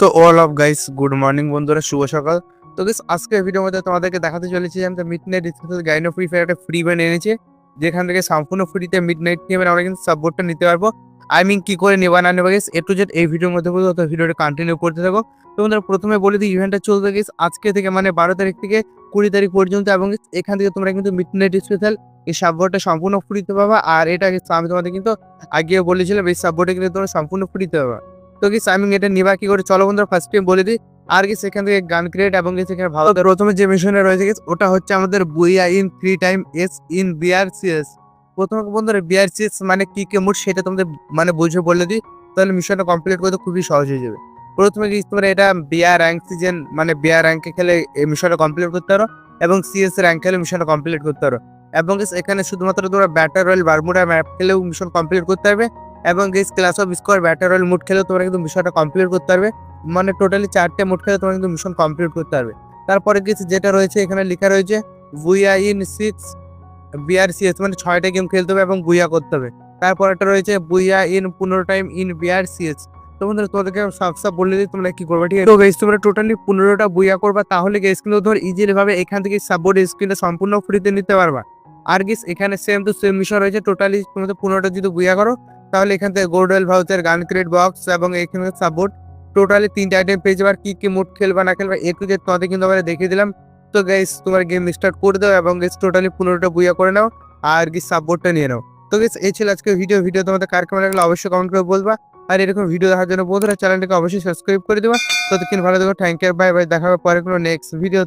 তো all of guys good morning বন্ধুরা, শুভ সকাল। তো গাইস আজকে ভিডিওর মধ্যে তোমাদেরকে দেখাতে চলেছি যে আমরা মিড নাইট স্পেশাল গাইনো ফ্রি ফায়ার একটা ফ্রি ব্যান এনেছে। যেখান থেকে সম্পূর্ণ ফ্রিতে মিড নাইট গেমের আমরা কিন্তু সাপোর্টটা নিতে পারব। আই মিন কি করে নেবা, না নেবা গেস এ টু জেড এই ভিডিওর মধ্যে বলব, তো ভিডিওটা কন্টিনিউ করতে থাকো। তো বন্ধুরা, প্রথমে বলে দিই ইভেন্টটা চলতে গেছে আজকে থেকে মানে বারো তারিখ থেকে কুড়ি তারিখ পর্যন্ত এবং এখান থেকে তোমরা কিন্তু মিড নাইট স্পেশাল এই সাপোর্টটা সম্পূর্ণ ফ্রিতে পাবা। আর এটা আমি তোমাদের কিন্তু আগে বলেছিলাম, এই সাপোর্টে কিন্তু তোমরা সম্পূর্ণ ফ্রিতে পাবা। তো কি আমি এটা নিবা কি করে? চলো বন্ধুরা ফার্স্ট টাইম বলে দিই। আর কি সেখান থেকে গান ক্রিয়েট এবং সেখানে ভালো প্রথমে যে মিশনে রয়েছে ওটা হচ্ছে আমাদের booyah in three times in BRCS প্রথমে বন্ধুরা বিআরসিএস মানে কি কে মুড সেটা তোমাদের মানে বুঝে বলে দিই। তাহলে মিশনটা কমপ্লিট করতে খুবই সহজ হয়ে যাবে। প্রথমে কি তোমরা এটা বিআর র্যাঙ্ক সিজন মানে বিআর র্যাঙ্কে খেলে এই মিশনটা কমপ্লিট করতে পারো এবং সিএস র্যাঙ্ক খেলে মিশনটা কমপ্লিট করতে পারো। এবং এখানে শুধুমাত্র তোমরা ব্যাটার রয়েল বারমুডা ম্যাপ খেলেও মিশন কমপ্লিট করতে পারবে। এবং guys clash of squad battle royale mode খেলেও তোমরা কিন্তু মিশনটা কমপ্লিট করতে পারবে। মানে টোটালি চারটে মুড খেলে তোমরা কিন্তু মিশন কমপ্লিট করতে পারবে। তারপরে গেস যেটা রয়েছে, এখানে লেখা রয়েছে বুইয়া ইন সিক্স বিআরসিএস মানে ছয়টা গেম খেলতে হবে এবং বুইয়া করতে হবে। তারপর একটা রয়েছে বুইয়া ইন পনেরো টাইম ইন বিআরসিএস তো বন্ধুরা, তোমাদেরকে সব সব বলে দিই, তোমরা কি করবে, ঠিক আছে? তো গেস তোমরা টোটালি পনেরোটা বুইয়া করবা, তাহলে গেস কিন্তু ধর ইজিলি ভাবে এখান থেকে সাপোর্ট স্ক্রিনটা সম্পূর্ণ ফ্রিতে নিতে পারবা। আর গেস এখানে সেম টু সেম মিশন রয়েছে টোটালি তোমাদের পনেরোটা যদি বুইয়া করো তাহলে এখান থেকে গোল্ডেল ভাউচার গান ক্রেড বক্স এবং এখানে সাপোর্ট টোটালি তিনটা আইটেম পেয়ে যাবে। আর কি কি মুড খেলবা, না খেলবা একটু যে তোমাদের কিন্তু আমরা দেখিয়ে দিলাম। তো গাইস তোমার গেম স্টার্ট করে দাও এবং গেস টোটালি পনেরোটা বুইয়া করে নাও আর কি সাপোর্টটা নিয়ে নাও। তো গেস এই ছিল আজকে ভিডিও ভিডিও তোমাদের কার কেমন লাগল অবশ্যই কমেন্ট করে বলবা। আর এরকম ভিডিও দেখার জন্য বন্ধুরা চ্যানেলটাকে অবশ্যই সাবস্ক্রাইব করে দেবা। ততক্ষণ ভালো থেকো থ্যাংক ইউ বাই বাই দেখা হবে পরে কোনো নেক্সট ভিডিও